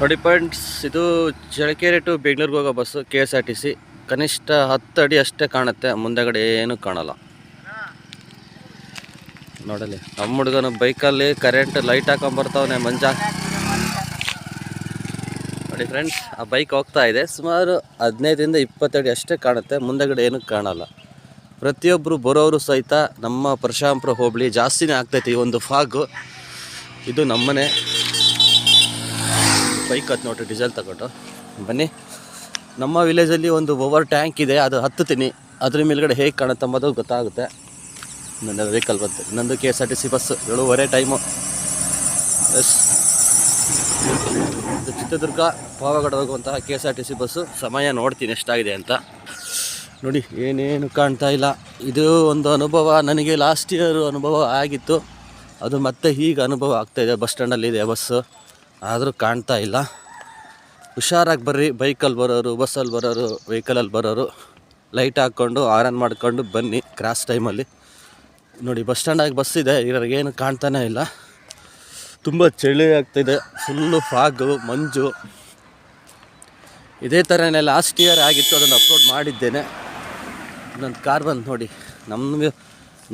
ನೋಡಿ ಪಾಯಿಂಟ್ಸ್ ಇದು ಚಳ್ಳಕೆರೆ ಟು ಬೆಂಗಳೂರಿಗೆ ಹೋಗೋ bus K S R T C ಕನಿಷ್ಠ ಹತ್ತು ಅಡಿ ಅಷ್ಟೇ ಕಾಣುತ್ತೆ, ಮುಂದೆಗಡೆ ಏನು ಕಾಣಲ್ಲ. ನೋಡಲಿ ನಮ್ಮ ಹುಡುಗನು ಬೈಕಲ್ಲಿ ಕರೆಂಟ್ ಲೈಟ್ ಹಾಕೊಂಬರ್ತಾವನೆ ಮಂಜ. ನೋಡಿ ಫ್ರೆಂಡ್ಸ್ ಆ ಬೈಕ್ ಹೋಗ್ತಾ ಇದೆ, ಸುಮಾರು ಹದಿನೈದರಿಂದ ಇಪ್ಪತ್ತಡಿ ಅಷ್ಟೇ ಕಾಣುತ್ತೆ, ಮುಂದೆಗಡೆ ಏನೂ ಕಾಣಲ್ಲ. ಪ್ರತಿಯೊಬ್ಬರು ಬರೋರು ಸಹಿತ ನಮ್ಮ ಪರಶಾಂಪುರ ಹೋಬಳಿ ಜಾಸ್ತಿನೇ ಆಗ್ತೈತೆ ಈ ಒಂದು ಫಾಗು ಇದು ನಮ್ಮನೆ. ಬೈಕ್ ಹತ್ತು ನೋಡ್ರಿ, ಡೀಸೆಲ್ ತಗೊಂಡು. ಬನ್ನಿ. ನಮ್ಮ ವಿಲೇಜಲ್ಲಿ ಒಂದು ಓವರ್ ಟ್ಯಾಂಕ್ ಇದೆ, ಅದು ಹತ್ತುತ್ತೀನಿ. ಅದ್ರ ಮೇಲ್ಗಡೆ ಹೇಗೆ ಕಾಣುತ್ತೆ ಅಂಬೋದು ಗೊತ್ತಾಗುತ್ತೆ. ನನ್ನ ವೆಹಿಕಲ್ ಬಂತು. ನಂದು K S R T C bus ಏಳುವರೆ ಟೈಮು ಎಸ್ ಚಿತ್ರದುರ್ಗ, ಪಾವಗಡ ಹೋಗುವಂತಹ K S R T C bus ಸಮಯ ನೋಡ್ತೀನಿ ಎಷ್ಟಾಗಿದೆ ಅಂತ. ನೋಡಿ, ಏನೇನು ಕಾಣ್ತಾ ಇಲ್ಲ. ಇದು ಒಂದು ಅನುಭವ, ನನಗೆ ಲಾಸ್ಟ್ ಇಯರ್ ಅನುಭವ ಆಗಿತ್ತು. ಅದು ಮತ್ತೆ ಈಗ ಅನುಭವ ಆಗ್ತಾಯಿದೆ ಬಸ್ ಸ್ಟ್ಯಾಂಡಲ್ಲಿದೆ ಬಸ್ಸು ಆದರೂ ಕಾಣ್ತಾ ಇಲ್ಲ. ಹುಷಾರಾಗಿ ಬರ್ರಿ ಬೈಕಲ್ಲಿ ಬರೋರು ಬಸ್ಸಲ್ಲಿ ಬರೋರು ವೆಹಿಕಲಲ್ಲಿ ಬರೋರು. ಲೈಟ್ ಹಾಕ್ಕೊಂಡು, ಆರನ್ ಮಾಡಿಕೊಂಡು ಬನ್ನಿ ಕ್ರಾಸ್ ಟೈಮಲ್ಲಿ. ನೋಡಿ, ಬಸ್ ಸ್ಟ್ಯಾಂಡಾಗಿ ಬಸ್ ಇದೆ ಇವ್ರಿಗೇನು ಕಾಣ್ತಾನೇ ಇಲ್ಲ. ತುಂಬ ಚಳಿ ಆಗ್ತಿದೆ ಫುಲ್ಲು ಫಾಗು ಮಂಜು. ಇದೇ ಥರನೇ ಲಾಸ್ಟ್ ಇಯರ್ ಆಗಿತ್ತು, ಅದನ್ನು ಅಪ್ಲೋಡ್ ಮಾಡಿದ್ದೇನೆ. ನನ್ನ ಕಾರ್ ಬಂದು ನೋಡಿ ನಮ್ಮ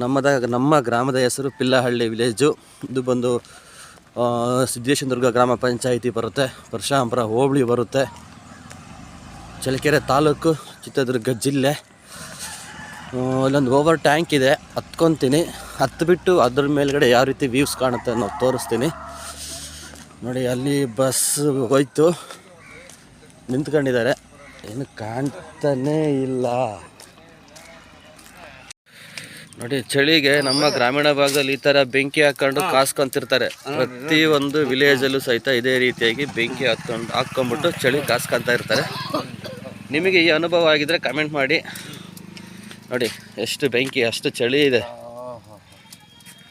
ನಮ್ಮದ, ನಮ್ಮ ಗ್ರಾಮದ ಹೆಸರು ಪಿಲ್ಲಹಳ್ಳಿ ವಿಲೇಜು ಇದು ಬಂದು ಆ, ಸಿದ್ದೇಶ್ವರದುರ್ಗ ಗ್ರಾಮ ಪಂಚಾಯಿತಿ ಬರುತ್ತೆ ಪರಶುರಾಮಪುರ ಹೋಬಳಿ ಬರುತ್ತೆ. ಚಳ್ಳಕೆರೆ ತಾಲೂಕು ಚಿತ್ರದುರ್ಗ ಜಿಲ್ಲೆ. ಅಲ್ಲೊಂದು ಓವರ್ ಟ್ಯಾಂಕ್ ಇದೆ ಹತ್ಕೊತೀನಿ. ಹತ್ತು ಬಿಟ್ಟು ಅದ್ರ ಮೇಲ್ಗಡೆ ಯಾವ ರೀತಿ ವ್ಯೂಸ್ ಕಾಣುತ್ತೆ ಅನ್ನೋ ತೋರಿಸ್ತೀನಿ. ನೋಡಿ ಅಲ್ಲಿ ಬಸ್ ಹೋಯ್ತು. ನಿಂತ್ಕೊಂಡಿದ್ದಾರೆ. ಏನು ಕಾಣ್ತಾನೇ ಇಲ್ಲ. ನೋಡಿ ಚಳಿಗೆ ನಮ್ಮ ಗ್ರಾಮೀಣ ಭಾಗದಲ್ಲಿ ಈ ತರ ಬೆಂಕಿ ಹಾಕೊಂಡು ಕಾಸ್ಕೊಂತಿರ್ತಾರೆ. ಪ್ರತಿ ಒಂದು ವಿಲೇಜ್ ಅಲ್ಲೂ ಸಹಿತ ಇದೇ ರೀತಿಯಾಗಿ ಬೆಂಕಿ ಹಾಕೊಂಡು ಹಾಕೊಂಡ್ಬಿಟ್ಟು ಚಳಿ ಕಾಸ್ಕೊಂತ ಇರ್ತಾರೆ. ನಿಮಗೆ ಈ ಅನುಭವ ಆಗಿದ್ರೆ ಕಮೆಂಟ್ ಮಾಡಿ. ನೋಡಿ ಎಷ್ಟು ಬೆಂಕಿ ಅಷ್ಟು ಚಳಿ ಇದೆ.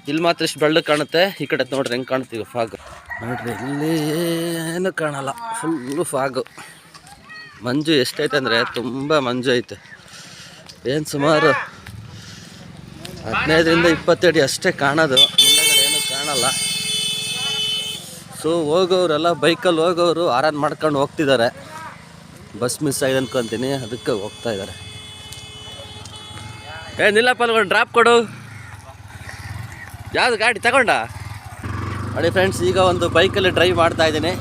ಇಲ್ಲಿ ಮಾತ್ರ ಎಷ್ಟು ಬೆಳ್ಳಗೆ ಕಾಣುತ್ತೆ. ಈ ಕಡೆ ನೋಡ್ರಿ ಹೆಂಗೆ ಕಾಣ್ತೀವಿ ಫಾಗ್ ನೋಡ್ರಿ ಇಲ್ಲಿ ಏನು ಕಾಣಲ್ಲ. ಫುಲ್ಲು ಫಾಗು ಮಂಜು ಎಷ್ಟೈತೆ ಅಂದರೆ ತುಂಬ ಮಂಜು ಐತೆ. ಏನು ಸುಮಾರು? ಹದಿನೈದರಿಂದ ಇಪ್ಪತ್ತಡಿ ಅಷ್ಟೇ ಕಾಣೋದು. ಮುಂದೆಗಡೆ ಏನು ಕಾಣಲ್ಲ. ಸೊ ಹೋಗೋರೆಲ್ಲ ಬೈಕಲ್ಲಿ ಹೋಗೋರು ಆರಾನ್ ಮಾಡ್ಕೊಂಡು ಹೋಗ್ತಿದ್ದಾರೆ. ಬಸ್ ಮಿಸ್ ಆಗಿದೆ ಅಂದ್ಕೊತೀನಿ ಅದಕ್ಕೆ ಹೋಗ್ತಾ ಇದ್ದಾರೆ. ಏ, ನಿಲ್ಲಪ್ಪ ಡ್ರಾಪ್ ಕೊಡು. ಯಾವುದು ಗಾಡಿ ತಗೊಂಡ? ನೋಡಿ ಫ್ರೆಂಡ್ಸ್ ಈಗ ಒಂದು ಬೈಕಲ್ಲಿ ಡ್ರೈವ್ ಮಾಡ್ತಾ ಇದ್ದೀನಿ.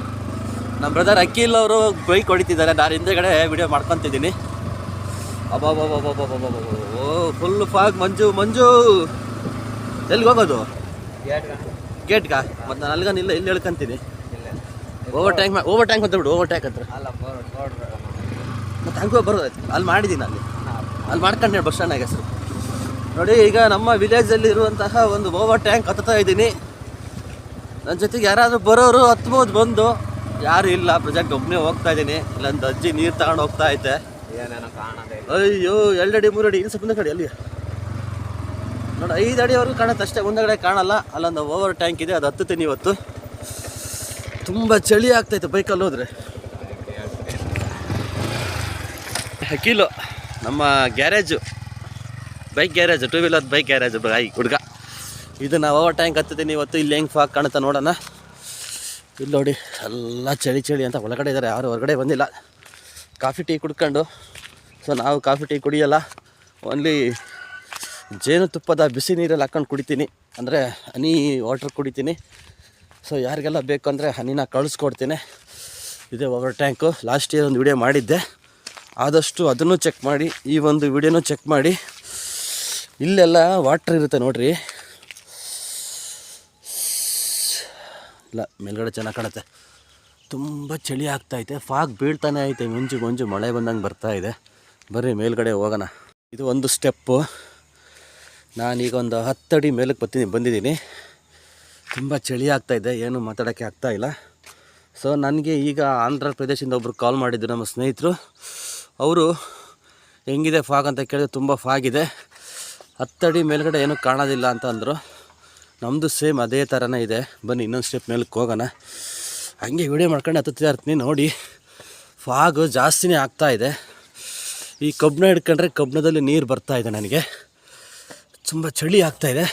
ನಮ್ಮ ಬ್ರದರ್ ಅಖಿಲ್ ಅವರು ಬೈಕ್ ಹೊಡಿತಿದ್ದಾರೆ. ನಾನು ಹಿಂದೆಗಡೆ ವಿಡಿಯೋ ಮಾಡ್ಕೊತಿದ್ದೀನಿ. ಫುಲ್ ಫಾಗ್ ಮಂಜು ಮಂಜು. ಎಲ್ಲಿಗೆ ಹೋಗೋದು? ಗೇಟ್ಗಾ ಮತ್ತೆ ನಾನು ಅಲ್ಗನ್ ಇಲ್ಲ ಇಲ್ಲಿ ಹೇಳ್ಕೊಂತೀನಿ ಓವರ್ ಟ್ಯಾಂಕ್ ಓವರ್ ಟ್ಯಾಂಕ್ ಅಂತ ಬಿಡು ಓವರ್ ಟ್ಯಾಂಕ್ ಹತ್ರ. ಮತ್ತೆ ಹಂಗೆ ಬರೋದು ಅಲ್ಲಿ ಮಾಡಿದ್ದೀನಿ ಅಲ್ಲಿ ಅಲ್ಲಿ ಮಾಡ್ಕೊಂಡೆ ಬಸ್ ಸ್ಟ್ಯಾಂಡಾಗ ಹೆಸರು. ನೋಡಿ ಈಗ ನಮ್ಮ ವಿಲೇಜಲ್ಲಿ ಇರುವಂತಹ ಒಂದು ಓವರ್ ಟ್ಯಾಂಕ್ ಹತ್ತುತ್ತಾ ಇದ್ದೀನಿ. ನನ್ನ ಜೊತೆಗೆ ಯಾರಾದರೂ ಬರೋರು ಹತ್ಬೋದು ಬಂದು. ಯಾರು ಇಲ್ಲ ಪ್ರಾಜೆಕ್ಟ್ ಒಬ್ಬನೇ ಹೋಗ್ತಾ ಇದ್ದೀನಿ. ಇಲ್ಲೊಂದು ಅಜ್ಜಿ ನೀರು ತಗೊಂಡು ಹೋಗ್ತಾ ಐತೆ. ಏನೇನೋ ಕಾಣದೇ ಅಯ್ಯೋ, ಎರಡಡಿ, ಮೂರಡಿ, ಇನ್ನು ಸ್ವಲ್ಪ ಕಡೆ ಅಲ್ಲಿ ನೋಡಿ ಐದು ಅಡಿವರೆಗೂ ಕಾಣುತ್ತೆ ಅಷ್ಟೇ, ಮುಂದಗಡೆ ಕಾಣಲ್ಲ. ಅಲ್ಲೊಂದು ಓವರ್ ಟ್ಯಾಂಕ್ ಇದೆ, ಅದು ಹತ್ತುತ್ತೀನಿ ಇವತ್ತು. ತುಂಬ ಚಳಿ ಆಗ್ತೈತೆ ಬೈಕಲ್ಲಿ ಹೋದ್ರೆ. ಹಕೀಲು ನಮ್ಮ garage. Bike garage two wheeler bike garage, ಬಾಯಿ, ಹುಡುಗ. ಇದು ನಾವು ಓವರ್ ಟ್ಯಾಂಕ್ ಹತ್ತಿದ್ದೀನಿ ಇವತ್ತು, ಇಲ್ಲಿ ಹೆಂಗೆ ಫಾಕ್ ಕಾಣುತ್ತೆ ನೋಡೋಣ. ಇಲ್ಲಿ ನೋಡಿ, ಎಲ್ಲ ಚಳಿ ಚಳಿ ಅಂತ ಒಳಗಡೆ ಇದ್ದಾರೆ, ಯಾರು ಹೊರಗಡೆ ಬಂದಿಲ್ಲ. ಕಾಫಿ ಟೀ ಕುಡ್ಕೊಂಡು. ಸೊ ನಾವು ಕಾಫಿ ಟೀ ಕುಡಿಯೋಲ್ಲ. ಓನ್ಲಿ ಜೇನುತುಪ್ಪದ ಬಿಸಿ ನೀರಲ್ಲಿ ಹಾಕ್ಕೊಂಡು ಕುಡಿತೀನಿ. ಅಂದರೆ ಹನಿ ವಾಟರ್ ಕುಡಿತೀನಿ. ಸೊ ಯಾರಿಗೆಲ್ಲ ಬೇಕು ಅಂದರೆ ಹನಿನ ಕಳಿಸ್ಕೊಡ್ತೀನಿ. ಇದೇ ಓವರ್ ಟ್ಯಾಂಕು ಲಾಸ್ಟ್ ಇಯರ್ ಒಂದು ವಿಡಿಯೋ ಮಾಡಿದ್ದೆ. ಆದಷ್ಟು ಅದನ್ನು ಚೆಕ್ ಮಾಡಿ. ಈ ಒಂದು ವಿಡಿಯೋನೂ ಚೆಕ್ ಮಾಡಿ. ಇಲ್ಲೆಲ್ಲ ವಾಟ್ರ್ ಇರುತ್ತೆ ನೋಡಿರಿ. ಇಲ್ಲ, ಮೇಲ್ಗಡೆ ಚೆನ್ನಾಗಿ ಕಾಣುತ್ತೆ. ತುಂಬ ಚಳಿ ಆಗ್ತೈತೆ ಫಾಗ್ ಬೀಳ್ತಾನೆ ಐತೆ. ಮುಂಜು ಮುಂಜು ಮಳೆ ಬಂದಂಗೆ ಬರ್ತಾ ಇದೆ. ಬರ್ರಿ, ಮೇಲ್ಗಡೆ ಹೋಗೋಣ. ಇದು ಒಂದು ಸ್ಟೆಪ್ಪು. ನಾನೀಗ ಒಂದು ಹತ್ತಡಿ ಮೇಲಕ್ಕೆ ಬರ್ತೀನಿ, ಬಂದಿದ್ದೀನಿ. ತುಂಬ ಚಳಿ ಆಗ್ತಾಯಿದೆ ಏನು ಮಾತಾಡೋಕ್ಕೆ ಆಗ್ತಾ ಇಲ್ಲ. ಸೊ ನನಗೆ ಈಗ ಆಂಧ್ರ ಪ್ರದೇಶದಿಂದ ಒಬ್ಬರು ಕಾಲ್ ಮಾಡಿದ್ರು, ನಮ್ಮ ಸ್ನೇಹಿತರು. ಅವರು, ಹೆಂಗಿದೆ ಫಾಗ್? ಅಂತ ಕೇಳಿದ್ರೆ ತುಂಬ ಫಾಗಿದೆ ಇದೆ. ಹತ್ತಡಿ ಮೇಲ್ಗಡೆ ಏನೂ ಕಾಣೋದಿಲ್ಲ ಅಂತ ಅಂದರು. ನಮ್ಮದು ಸೇಮ್ ಅದೇ ಥರನೇ ಇದೆ. ಬನ್ನಿ, ಇನ್ನೊಂದು ಸ್ಟೆಪ್ ಮೇಲಕ್ಕೆ ಹೋಗೋಣ. ಹಂಗೆ ವಿಡಿಯೋ ಮಾಡ್ಕೊಂಡು ಹತ್ತುತ್ತಾ ಇರ್ತೀನಿ ನೋಡಿ. ಫಾಗು ಜಾಸ್ತಿನೇ ಆಗ್ತಾ ಇದೆ. ಈ ಕಬ್ಬಣ ಹಿಡ್ಕೊಂಡ್ರೆ ಕಬ್ಬಣದಲ್ಲಿ ನೀರು ಬರ್ತಾ ಇದೆ ನನಗೆ. ತುಂಬ ಚಳಿ ಆಗ್ತಾ ಇದೆ.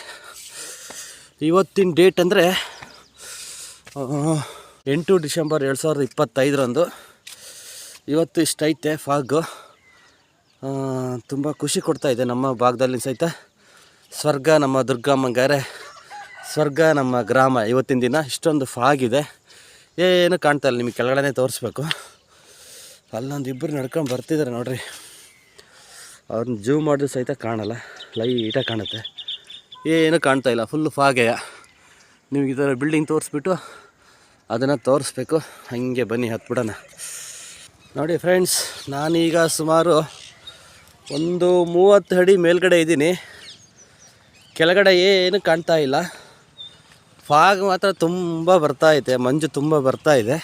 ಇವತ್ತಿನ ಡೇಟ್ ಅಂದರೆ ಎಂಟು ಡಿಸೆಂಬರ್ ಎರಡು ಸಾವಿರದ ಇಪ್ಪತ್ತೈದರಂದು ಇವತ್ತು ಇಷ್ಟೈತೆ ಫಾಗು ತುಂಬ ಖುಷಿ ಕೊಡ್ತಾ ಇದೆ ನಮ್ಮ ಭಾಗದಲ್ಲಿ ಸಹಿತ. ಸ್ವರ್ಗ ನಮ್ಮ ದುರ್ಗಮ್ಮಂಗಾರೆ ಸ್ವರ್ಗ ನಮ್ಮ ಗ್ರಾಮ ಇವತ್ತಿನ ದಿನ ಇಷ್ಟೊಂದು ಫಾಗಿದೆ ಏನು ಕಾಣ್ತಾ ಇಲ್ಲ, ನಿಮಗೆ ಕೆಳಗಡೆ ತೋರಿಸ್ಬೇಕು. ಅಲ್ಲೊಂದು ಇಬ್ಬರು ನಡ್ಕೊಂಡು ಬರ್ತಿದ್ದಾರೆ ನೋಡ್ರಿ. ಅವ್ರನ್ನ ಜೂಮ್ ಮಾಡಿದ್ರು ಸಹಿತ ಕಾಣಲ್ಲ ಲೈಟಾಗಿ ಕಾಣುತ್ತೆ. ಏನು ಕಾಣ್ತಾ ಇಲ್ಲ ಫುಲ್ ಫಾಗೆಯ ನಿಮಗೆ ಈ ಥರ ಬಿಲ್ಡಿಂಗ್ ತೋರಿಸ್ಬಿಟ್ಟು ಅದನ್ನು ತೋರಿಸ್ಬೇಕು, ಹಾಗೆ ಬನ್ನಿ, ಹತ್ಬಿಡೋಣ. ನೋಡಿ ಫ್ರೆಂಡ್ಸ್ ನಾನೀಗ ಸುಮಾರು ಒಂದು ಮೂವತ್ತು ಅಡಿ ಮೇಲ್ಗಡೆ ಇದ್ದೀನಿ. ಕೆಳಗಡೆ ಏನು ಕಾಣ್ತಾ ಇಲ್ಲ. ಫಾಗ್ ಮಾತ್ರ ತುಂಬ ಬರ್ತಾ ಇದೆ, ಮಂಜು ತುಂಬ ಬರ್ತಾ ಇದೆ.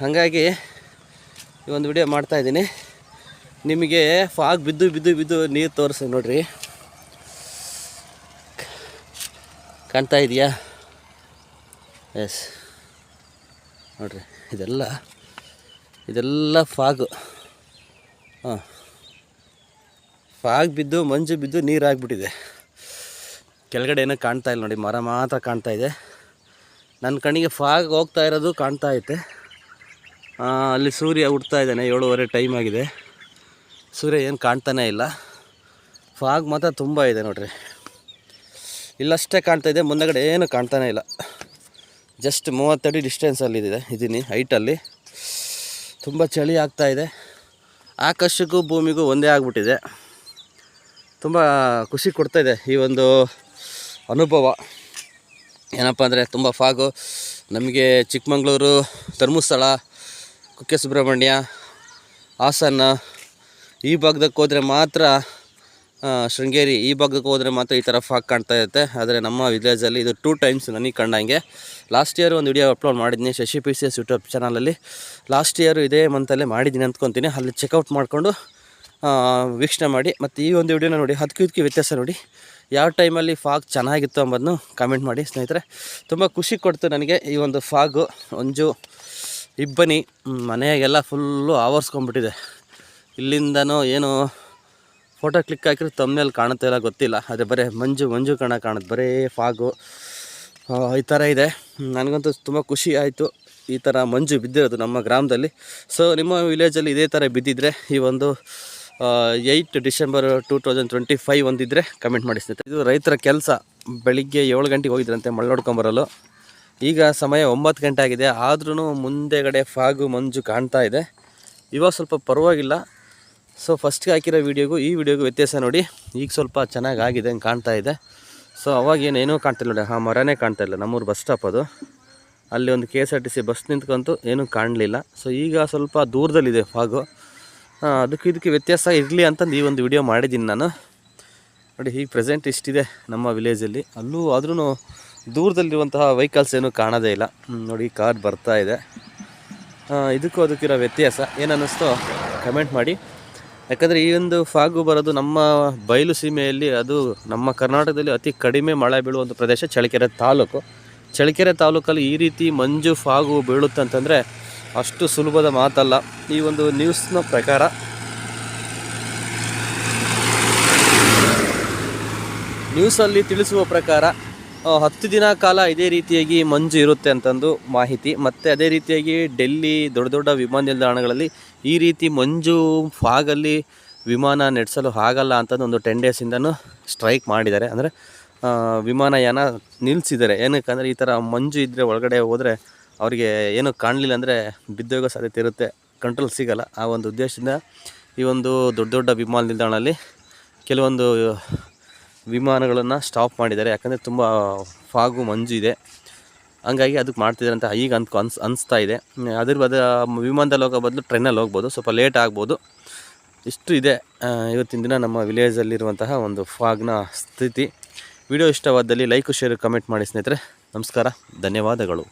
ಹಾಗಾಗಿ ಈ ಒಂದು ವಿಡಿಯೋ ಮಾಡ್ತಾ ಇದ್ದೀನಿ. ನಿಮಗೆ ಫಾಗ್ ಬಿದ್ದು ಬಿದ್ದು ಬಿದ್ದು ನೀರು ತೋರಿಸಿ ನೋಡ್ರಿ. ಕಾಣ್ತಾ ಇದೆಯಾ? ಎಸ್ ನೋಡ್ರಿ, ಇದೆಲ್ಲ ಇದೆಲ್ಲ ಫಾಗು. ಹಾಂ. ಫಾಗ್ ಬಿದ್ದು, ಮಂಜು ಬಿದ್ದು ನೀರು ಆಗಿಬಿಟ್ಟಿದೆ. ಕೆಳಗಡೆ ಏನೋ ಕಾಣ್ತಾ ಇಲ್ಲ ನೋಡಿ, ಮರ ಮಾತ್ರ ಕಾಣ್ತಾ ಇದೆ. ನನ್ನ ಕಣ್ಣಿಗೆ ಫಾಗ್ ಹೋಗ್ತಾ ಇರೋದು ಕಾಣ್ತಾ ಐತೆ. ಅಲ್ಲಿ ಸೂರ್ಯ ಹುಡ್ತಾ ಇದ್ದಾನೆ, ಏಳುವರೆ ಟೈಮ್ ಆಗಿದೆ. ಸೂರ್ಯ ಏನು ಕಾಣ್ತಾನೇ ಇಲ್ಲ. ಫಾಗ್ ಮಾತ್ರ ತುಂಬ ಇದೆ ನೋಡ್ರಿ. ಇಲ್ಲಷ್ಟೇ ಕಾಣ್ತಾ ಇದೆ, ಮುಂದಗಡೆ ಏನು ಕಾಣ್ತಾನೆ ಇಲ್ಲ. ಜಸ್ಟ್ ಮೂವತ್ತಡಿ ಡಿಸ್ಟೆನ್ಸಲ್ಲಿ ಇದೆ ಇದ್ದೀನಿ ಹೈಟಲ್ಲಿ ತುಂಬ ಚಳಿ ಆಗ್ತಾ ಇದೆ. ಆಕಾಶಕ್ಕೂ ಭೂಮಿಗೂ ಒಂದೇ ಆಗಿಬಿಟ್ಟಿದೆ. ತುಂಬ ಖುಷಿ ಕೊಡ್ತಾಯಿದೆ ಈ ಒಂದು ಅನುಭವ. ಏನಪ್ಪ ಅಂದರೆ ತುಂಬ ಫಾಗು. ನಮಗೆ ಚಿಕ್ಕಮಂಗ್ಳೂರು, ಧರ್ಮಸ್ಥಳ, ಕುಕ್ಕೆ ಸುಬ್ರಹ್ಮಣ್ಯ, ಹಾಸನ ಈ ಭಾಗದಕ್ಕೆ ಹೋದರೆ ಮಾತ್ರ ಶೃಂಗೇರಿ ಈ ಭಾಗಕ್ಕೆ ಹೋದರೆ ಮಾತ್ರ ಈ ಥರ ಫಾಗ್ ಕಾಣ್ತಾ ಇರುತ್ತೆ. ಆದರೆ ನಮ್ಮ ವಿಲೇಜಲ್ಲಿ ಇದು ಟೂ ಟೈಮ್ಸ್ ನನಗೆ ಕಂಡಂಗೆ ಲಾಸ್ಟ್ ಇಯರ್ ಒಂದು ವಿಡಿಯೋ ಅಪ್ಲೋಡ್ ಮಾಡಿದ್ದೀನಿ Shashi P C S YouTube ಚಾನಲಲ್ಲಿ ಲಾಸ್ಟ್ ಇಯರು ಇದೇ ಮಂತಲ್ಲೇ ಮಾಡಿದ್ದೀನಿ ಅಂದ್ಕೊತೀನಿ. ಅಲ್ಲಿ ಚೆಕ್ಔಟ್ ಮಾಡಿಕೊಂಡು ವೀಕ್ಷಣೆ ಮಾಡಿ. ಮತ್ತು ಈ ಒಂದು ವಿಡಿಯೋನ ನೋಡಿ ಹದಕ್ಕೆ ಇದಕ್ಕೆ ವ್ಯತ್ಯಾಸ ನೋಡಿ. ಯಾವ ಟೈಮಲ್ಲಿ ಫಾಗ್ ಚೆನ್ನಾಗಿತ್ತು ಅಂಬೋದನ್ನು ಕಾಮೆಂಟ್ ಮಾಡಿ ಸ್ನೇಹಿತರೆ. ತುಂಬ ಖುಷಿ ಕೊಡ್ತು ನನಗೆ ಈ ಒಂದು ಫಾಗು ಒಂಜು, ಇಬ್ಬನಿ ಮನೆಯಾಗೆಲ್ಲ ಫುಲ್ಲು ಆವರಿಸ್ಕೊಂಡ್ಬಿಟ್ಟಿದೆ. ಇಲ್ಲಿಂದನೂ ಏನು ಫೋಟೋ ಕ್ಲಿಕ್ ಹಾಕಿದ್ರೆ ತಮ್ಮನೇಲಿ ಕಾಣುತ್ತೆ ಇಲ್ಲ ಗೊತ್ತಿಲ್ಲ. ಅದೇ ಬರೀ ಮಂಜು ಮಂಜು ಕಣ ಕಾಣುತ್ತೆ. ಬರೀ ಫಾಗು ಈ ಥರ ಇದೆ. ನನಗಂತೂ ತುಂಬ ಖುಷಿ ಆಯಿತು ಈ ಥರ ಮಂಜು ಬಿದ್ದಿರೋದು ನಮ್ಮ ಗ್ರಾಮದಲ್ಲಿ. ಸೊ ನಿಮ್ಮ ವಿಲೇಜಲ್ಲಿ ಇದೇ ಥರ ಬಿದ್ದಿದ್ರೆ ಈ ಒಂದು eight December two thousand twenty five ಒಂದಿದ್ರೆ comment ಮಾಡಿ ಸ್ನೇಹಿತರೆ. ಇದು ರೈತರ ಕೆಲಸ. ಬೆಳಿಗ್ಗೆ ಏಳು ಗಂಟೆಗೆ ಹೋಗಿದ್ರಂತೆ ಮಳೆ ನೋಡ್ಕೊಂಬರಲು ಈಗ ಸಮಯ ಒಂಬತ್ತು ಗಂಟೆ ಆಗಿದೆ. ಆದ್ರೂ ಮುಂದೆಗಡೆ ಫಾಗು ಮಂಜು ಕಾಣ್ತಾ ಇದೆ. ಇವಾಗ ಸ್ವಲ್ಪ ಪರವಾಗಿಲ್ಲ. ಸೊ ಫಸ್ಟ್ಗೆ ಹಾಕಿರೋ ವೀಡಿಯೋಗೂ ಈ ವಿಡಿಯೋಗೂ ವ್ಯತ್ಯಾಸ ನೋಡಿ. ಈಗ ಸ್ವಲ್ಪ ಚೆನ್ನಾಗಿ ಆಗಿದೆ, ಹಂಗೆ ಕಾಣ್ತಾ ಇದೆ. ಸೊ ಅವಾಗ ಏನೇನೂ ಕಾಣ್ತಿಲ್ಲ ನೋಡಿ. ಆ ಮರನೇ ಕಾಣ್ತಾ ಇಲ್ಲ. ನಮ್ಮೂರು ಬಸ್ ಸ್ಟಾಪ್ ಅದು. ಅಲ್ಲಿ ಒಂದು K S R T C bus ನಿಂತ್ಕೊಂತು ಏನೂ ಕಾಣಲಿಲ್ಲ. ಸೊ ಈಗ ಸ್ವಲ್ಪ ದೂರದಲ್ಲಿದೆ ಫಾಗು. ಅದಕ್ಕೆ ಇದಕ್ಕೆ ವ್ಯತ್ಯಾಸ ಇರಲಿ ಅಂತಂದು ಈ ಒಂದು ವಿಡಿಯೋ ಮಾಡಿದ್ದೀನಿ ನಾನು. ನೋಡಿ ಈಗ ಪ್ರೆಸೆಂಟ್ ಇಷ್ಟಿದೆ ನಮ್ಮ ವಿಲೇಜಲ್ಲಿ ಅಲ್ಲೂ. ಆದ್ರೂ ದೂರದಲ್ಲಿರುವಂತಹ ವೆಹಿಕಲ್ಸ್ ಏನೂ ಕಾಣೋದೇ ಇಲ್ಲ. ನೋಡಿ ಕಾರ್ ಬರ್ತಾ ಇದೆ. ಇದಕ್ಕೂ ಅದಕ್ಕಿರೋ ವ್ಯತ್ಯಾಸ. ಏನನ್ನಿಸ್ತೋ ಕಮೆಂಟ್ ಮಾಡಿ. ಯಾಕಂದರೆ ಈ ಒಂದು ಫಾಗು ಬರೋದು ನಮ್ಮ ಬಯಲು ಸೀಮೆಯಲ್ಲಿ, ಅದು ನಮ್ಮ ಕರ್ನಾಟಕದಲ್ಲಿ ಅತಿ ಕಡಿಮೆ ಮಳೆ ಬೀಳುವಂಥ ಪ್ರದೇಶ ಚಳ್ಳಕೆರೆ ತಾಲೂಕು. ಚಳ್ಳಕೆರೆ ತಾಲೂಕಲ್ಲಿ ಈ ರೀತಿ ಮಂಜು ಫಾಗು ಬೀಳುತ್ತೆ ಅಂತಂದರೆ ಅಷ್ಟು ಸುಲಭದ ಮಾತಲ್ಲ. ಈ ಒಂದು ನ್ಯೂಸ್ನ ಪ್ರಕಾರ. ನ್ಯೂಸಲ್ಲಿ ತಿಳಿಸುವ ಪ್ರಕಾರ ಹತ್ತು ದಿನ ಕಾಲ ಇದೇ ರೀತಿಯಾಗಿ ಮಂಜು ಇರುತ್ತೆ ಅಂತಂದು ಮಾಹಿತಿ. ಮತ್ತು ಅದೇ ರೀತಿಯಾಗಿ ಡೆಲ್ಲಿ ದೊಡ್ಡ ದೊಡ್ಡ ವಿಮಾನ ನಿಲ್ದಾಣಗಳಲ್ಲಿ ಈ ರೀತಿ ಮಂಜು ಫಾಗಲ್ಲಿ ವಿಮಾನ ನಡೆಸಲು ಆಗಲ್ಲ ಅಂತಂದು ಒಂದು ಟೆನ್ ಡೇಸಿಂದನೂ ಸ್ಟ್ರೈಕ್ ಮಾಡಿದ್ದಾರೆ. ಅಂದರೆ ವಿಮಾನಯಾನ ನಿಲ್ಲಿಸಿದ್ದಾರೆ ಏನಕ್ಕಂದರೆ ಈ ಥರ ಮಂಜು ಇದ್ದರೆ ಒಳಗಡೆ ಹೋದರೆ ಅವರಿಗೆ ಏನು ಕಾಣಲಿಲ್ಲ ಅಂದರೆ ಬಿದ್ದೋಗೋ ಸಾಧ್ಯತೆ ಇರುತ್ತೆ. ಕಂಟ್ರೋಲ್ ಸಿಗಲ್ಲ. ಆ ಒಂದು ಉದ್ದೇಶದಿಂದ ಈ ಒಂದು ದೊಡ್ಡ ದೊಡ್ಡ ವಿಮಾನ ನಿಲ್ದಾಣದಲ್ಲಿ ಕೆಲವೊಂದು ವಿಮಾನಗಳನ್ನು ಸ್ಟಾಪ್ ಮಾಡಿದ್ದಾರೆ. ಯಾಕಂದರೆ ತುಂಬ ಫಾಗು ಮಂಜು ಇದೆ ಹಂಗಾಗಿ ಅದಕ್ಕೆ ಮಾಡ್ತಿದ್ದಾರೆ ಅಂತ ಈಗ ಅನ್ಕ ಅನ್ಸ್ ಅನಿಸ್ತಾ ಇದೆ. ಅದ್ರ ಬದ ವಿಮಾನದಲ್ಲಿ ಹೋಗೋ ಬದಲು ಟ್ರೈನಲ್ಲಿ ಹೋಗ್ಬೋದು. ಸ್ವಲ್ಪ ಲೇಟ್ ಆಗ್ಬೋದು. ಇಷ್ಟು ಇದೆ ಇವತ್ತಿನ ದಿನ ನಮ್ಮ ವಿಲೇಜಲ್ಲಿರುವಂತಹ ಒಂದು ಫಾಗ್ನ ಸ್ಥಿತಿ. ವಿಡಿಯೋ ಇಷ್ಟವಾದಲ್ಲಿ ಲೈಕ್ ಶೇರ್ ಕಮೆಂಟ್ ಮಾಡಿ ಸ್ನೇಹಿತರೆ. ನಮಸ್ಕಾರ, ಧನ್ಯವಾದಗಳು.